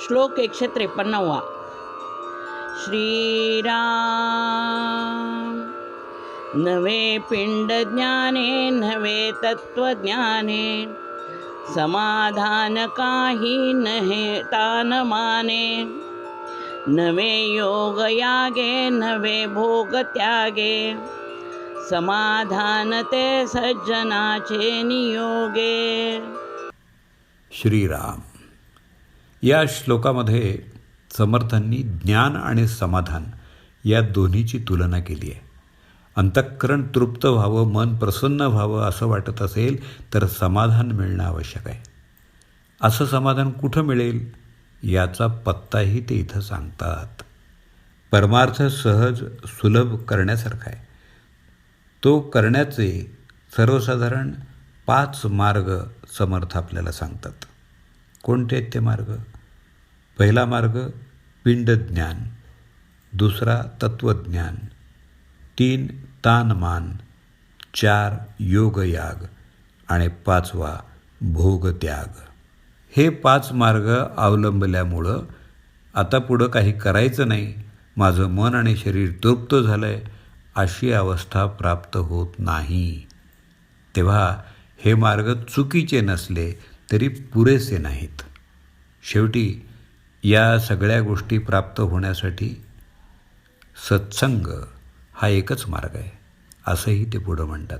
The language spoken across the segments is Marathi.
श्लोक एकशे त्रेपन्नवा श्रीराम नवे पिंडज्ञाने नवे तत्त्वज्ञाने समाधान काही नहे तान माने नवे योग यागे नवे भोग त्यागे समाधान ते सज्जनाचे नियोगे. श्रीराम या श्लोकामध्ये समर्थांनी ज्ञान आणि समाधान या दोन्हीची तुलना केली आहे. अंतःकरण तृप्त व्हावं मन प्रसन्न व्हावं असं वाटत असेल तर समाधान मिळणं आवश्यक आहे. असं समाधान कुठं मिळेल? याचा पत्ताही ते इथं सांगतात. परमार्थ सहज सुलभ करण्यासारखा आहे. तो करण्याचे सर्वसाधारण पाच मार्ग समर्थ आपल्याला सांगतात. कोणते आहेत ते मार्ग? पहिला मार्ग पिंडज्ञान दुसरा तत्त्वज्ञान तीन तानमान चार योगयाग आणि पाचवा भोगत्याग. हे पाच मार्ग अवलंबल्यामुळं आता पुढं काही करायचं नाही. माझं मन आणि शरीर तृप्त झालं आहे अशी अवस्था प्राप्त होत नाही. तेव्हा हे मार्ग चुकीचे नसले तरी पुरेसे नाहीत. शेवटी या सगळ्या गोष्टी प्राप्त होण्यासाठी सत्संग हा एकच मार्ग आहे असंही ते पुढं म्हणतात.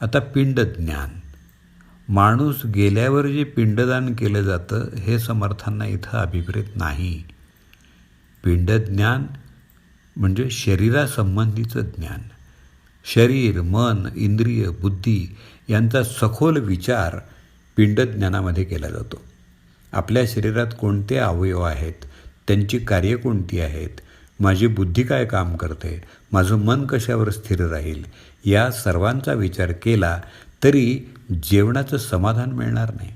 आता पिंडज्ञान माणूस गेल्यावर जे पिंडदान केलं जातं हे समर्थांना इथं अभिप्रेत नाही. पिंडज्ञान म्हणजे शरीरासंबंधीचं ज्ञान. शरीर मन इंद्रिय बुद्धी यांचा सखोल विचार पिंडज्ञानामध्ये केला जातो. आपल्या शरीरात कोणते अवयव आहेत? त्यांची कार्य कोणती आहेत? माझी बुद्धी काय काम करते? माझं मन कशावर स्थिर राहील? या सर्वांचा विचार केला तरी जेवणाचं समाधान मिळणार नाही.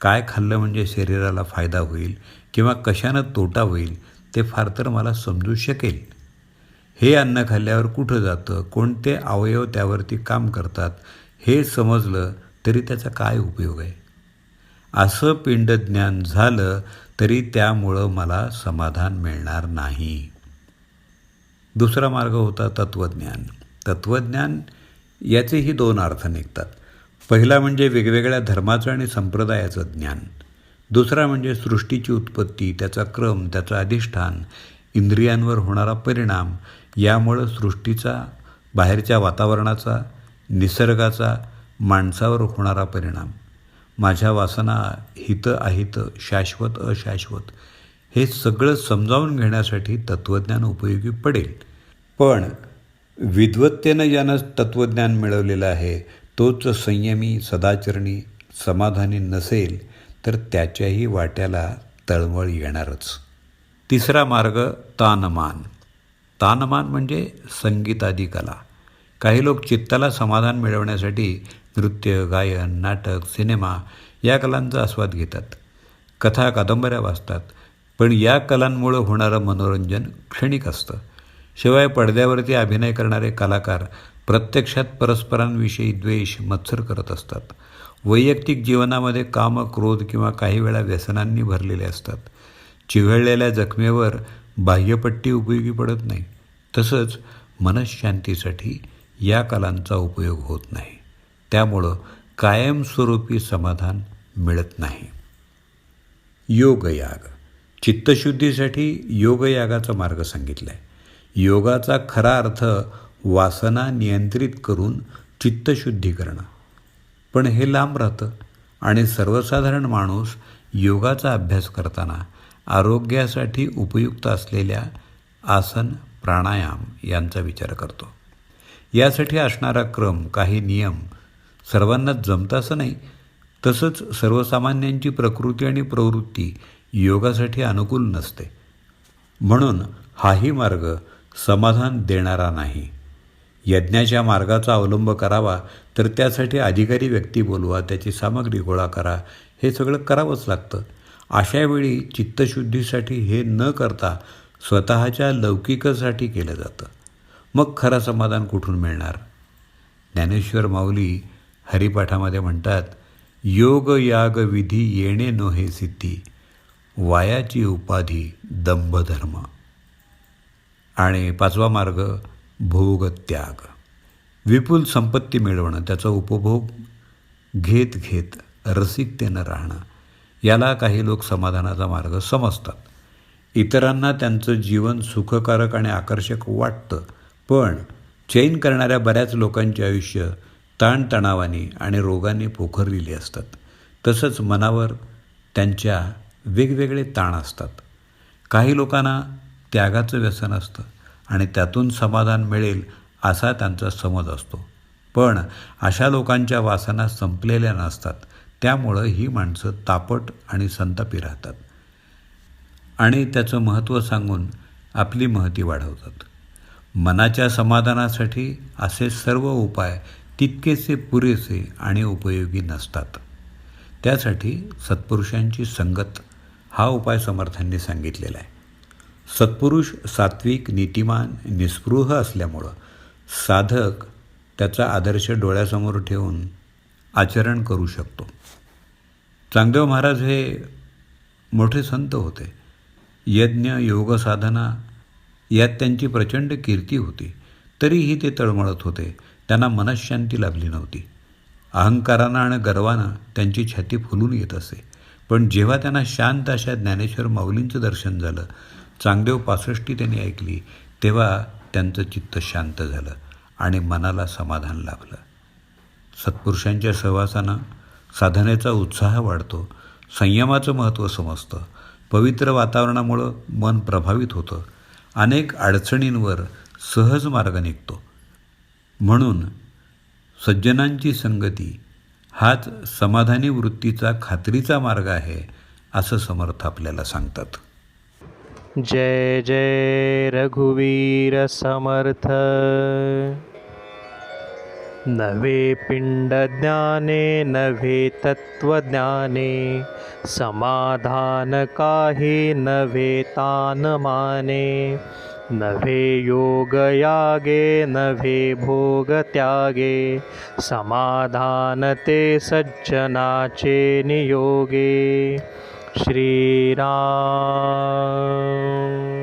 काय खाल्लं म्हणजे शरीराला फायदा होईल किंवा कशानं तोटा होईल ते फार तर मला समजू शकेल. हे अन्न खाल्ल्यावर कुठं जातं? कोणते अवयव त्यावरती काम करतात? हे समजलं तरी त्याचा काय उपयोग आहे? असं पिंडज्ञान झालं तरी त्यामुळं मला समाधान मिळणार नाही. दुसरा मार्ग होता तत्त्वज्ञान तत्त्वज्ञान याचेही दोन अर्थ निघतात. पहिला म्हणजे वेगवेगळ्या धर्माचं आणि संप्रदायाचं ज्ञान. दुसरा म्हणजे सृष्टीची उत्पत्ती त्याचा क्रम त्याचं अधिष्ठान इंद्रियांवर होणारा परिणाम यामुळं सृष्टीचा बाहेरच्या वातावरणाचा निसर्गाचा माणसावर होणारा परिणाम. माझ्या वासना हित अहित शाश्वत अशाश्वत हे सगळं समजावून घेण्यासाठी तत्त्वज्ञान उपयोगी पडेल. पण विद्वत्तेनं ज्यानं तत्त्वज्ञान मिळवलेलं आहे तोच संयमी सदाचरणी समाधानी नसेल तर त्याच्याही वाट्याला तळमळ येणारच. तिसरा मार्ग तानमान. तानमान म्हणजे संगीतादी कला. काही लोक चित्ताला समाधान मिळवण्यासाठी नृत्य गायन नाटक सिनेमा या कलांचा आस्वाद घेतात. कथा कादंबऱ्या वाचतात. पण या कलांमुळं होणारं मनोरंजन क्षणिक असतं. शिवाय पडद्यावरती अभिनय करणारे कलाकार प्रत्यक्षात परस्परांविषयी द्वेष मत्सर करत असतात. वैयक्तिक जीवनामध्ये काम क्रोध किंवा काही वेळा व्यसनांनी भरलेले असतात. चिघळलेल्या जखमेवर बाह्यपट्टी उपयोगी पडत नाही. तसंच मनशांतीसाठी या कलांचा उपयोग होत नाही. त्यामुळं कायमस्वरूपी समाधान मिळत नाही. योगयाग. चित्तशुद्धीसाठी योगयागाचा मार्ग सांगितला आहे योगाचा खरा अर्थ वासना नियंत्रित करून चित्तशुद्धी करणं. पण हे लांब राहतं आणि सर्वसाधारण माणूस योगाचा अभ्यास करताना आरोग्यासाठी उपयुक्त असलेल्या आसन प्राणायाम यांचा विचार करतो. यासाठी असणारा क्रम काही नियम सर्वांनाच जमतं असं नाही. तसंच सर्वसामान्यांची प्रकृती आणि प्रवृत्ती योगासाठी अनुकूल नसते. म्हणून हाही मार्ग समाधान देणारा नाही. यज्ञाच्या मार्गाचा अवलंब करावा तर त्यासाठी अधिकारी व्यक्ती बोलवा त्याची सामग्री गोळा करा हे सगळं करावंच लागतं. अशावेळी चित्तशुद्धीसाठी हे न करता स्वतःच्या लौकिकासाठी केलं जातं. मग खरं समाधान कुठून मिळणार? ज्ञानेश्वर माऊली हरिपाठामध्ये म्हणतात योग याग विधी येणे नो हे सिद्धी वायाची उपाधी दंभधर्म आणि पाचवा मार्ग भोगत्याग विपुल संपत्ती मिळवणं त्याचा उपभोग घेत घेत रसिकतेनं राहणं याला काही लोक समाधानाचा मार्ग समजतात. इतरांना त्यांचं जीवन सुखकारक आणि आकर्षक वाटतं पण चैन करणाऱ्या बऱ्याच लोकांचे आयुष्य ताणतणावाने आणि रोगाने पोखरलेली असतात. तसंच मनावर त्यांच्या वेगवेगळे ताण असतात. काही लोकांना त्यागाचं व्यसन असतं आणि त्यातून समाधान मिळेल असा त्यांचा समज असतो. पण अशा लोकांच्या वासना संपलेल्या नसतात. त्यामुळं ही माणसं तापट आणि संतापी राहतात. आणि त्याचं महत्त्व सांगून आपली महती वाढवतात. मनाच्या समाधानासाठी असे सर्व उपाय तितकेसे पुरेसे आणि उपयोगी नसतात. त्यासाठी सत्पुरुषांची संगत हा उपाय समर्थांनी सांगितलेला आहे. सत्पुरुष सात्विक नीतिमान निस्पृह असल्यामुळं साधक त्याचा आदर्श डोळ्यासमोर ठेवून आचरण करू शकतो. चांगदेव महाराज हे मोठे संत होते. यज्ञ योग साधना यात त्यांची प्रचंड कीर्ती होती. तरीही ते तळमळत होते. त्यांना मनशांती लाभली नव्हती. अहंकारानं आणि गर्वानं त्यांची छाती फुलून येत असे. पण जेव्हा त्यांना शांत अशा ज्ञानेश्वर माऊलींचं दर्शन झालं चांगदेव पासष्टी त्यांनी ऐकली तेव्हा त्यांचं चित्त शांत झालं आणि मनाला समाधान लाभलं. सत्पुरुषांच्या सहवासानं साधनेचा उत्साह वाढतो संयमाचं महत्त्व समजतं पवित्र वातावरणामुळं मन प्रभावित होतं अनेक अडचणींवर सहज मार्ग निघतो. म्हणून सज्जनांची संगती हाच समाधानी वृत्तीचा खात्रीचा मार्ग आहे असं समर्थ आपल्याला सांगतात. जय जय रघुवीर समर्थ. नवे पिंडज्ञाने नवे तत्त्वज्ञाने समाधान काही नवे तान नव्हे नवे योगयागे नवे भोगत्यागे समाधान ते सज्जनाचे नियोगे। श्रीराम।